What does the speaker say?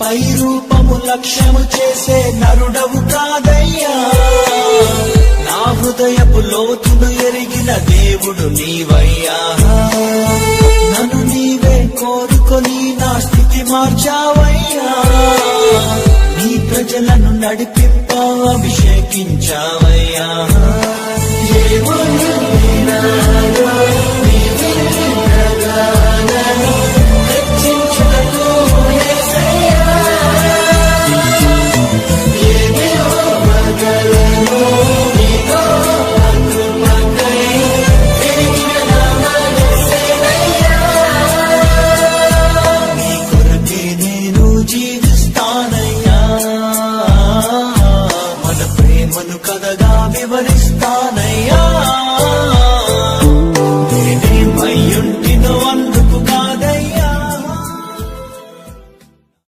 పై రూపము లక్ష్యము చేసే నరుడవు కాదయ్యా. నా హృదయపు లోతును ఎరిగిన దేవుడు నీవయ్యా. నన్ను నీవే కోరుకొని నా స్థితి మార్చావయ్యా. నీ ప్రజలను నడిపిప్ప అభిషేకించావయ్యా. ప్రేమను కథగా వివరిస్తా.